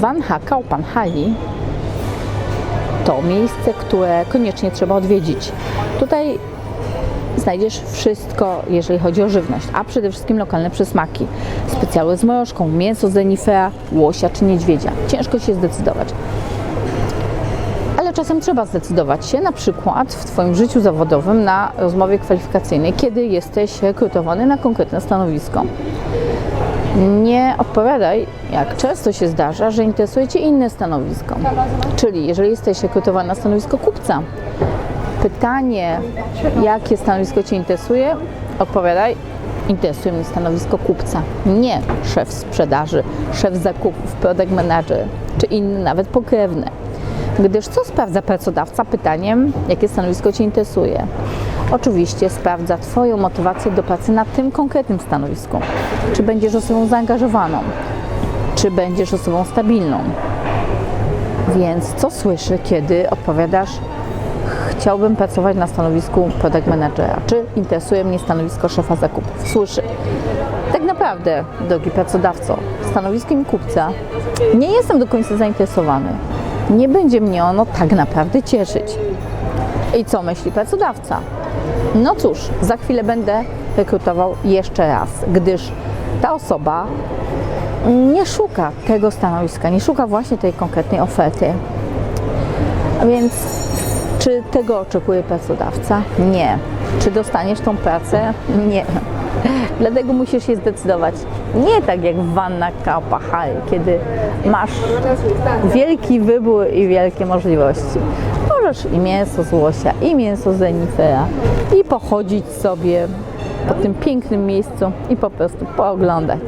Vanha Kaupanhali to miejsce, które koniecznie trzeba odwiedzić. Tutaj znajdziesz wszystko, jeżeli chodzi o żywność, a przede wszystkim lokalne przysmaki. Specjały z mrożką, mięso z renifera, łosia czy niedźwiedzia. Ciężko się zdecydować. Ale czasem trzeba zdecydować się, na przykład w Twoim życiu zawodowym na rozmowie kwalifikacyjnej, kiedy jesteś rekrutowany na konkretne stanowisko. Nie odpowiadaj, jak często się zdarza, że interesuje Cię inne stanowisko. Czyli jeżeli jesteś rekrutowany na stanowisko kupca, pytanie, jakie stanowisko Cię interesuje, odpowiadaj, interesuje mnie stanowisko kupca. Nie szef sprzedaży, szef zakupów, product manager, czy inny nawet pokrewny. Gdyż co sprawdza pracodawca pytaniem, jakie stanowisko Cię interesuje? Oczywiście sprawdza Twoją motywację do pracy na tym konkretnym stanowisku. Czy będziesz osobą zaangażowaną? Czy będziesz osobą stabilną? Więc co słyszy, kiedy odpowiadasz chciałbym pracować na stanowisku product managera, czy interesuje mnie stanowisko szefa zakupów? Słyszy. Tak naprawdę, drogi pracodawco, stanowiskiem kupca nie jestem do końca zainteresowany. Nie będzie mnie ono tak naprawdę cieszyć. I co myśli pracodawca? No cóż, za chwilę będę rekrutował jeszcze raz, gdyż ta osoba nie szuka tego stanowiska, nie szuka właśnie tej konkretnej oferty. Więc czy tego oczekuje pracodawca? Nie. Czy dostaniesz tą pracę? Nie. Dlatego musisz się zdecydować. Nie tak jak w Wanna Kapahari, kiedy masz wielki wybór i wielkie możliwości. Możesz i mięso z łosia, i mięso z renifera, i pochodzić sobie po tym pięknym miejscu i po prostu pooglądać.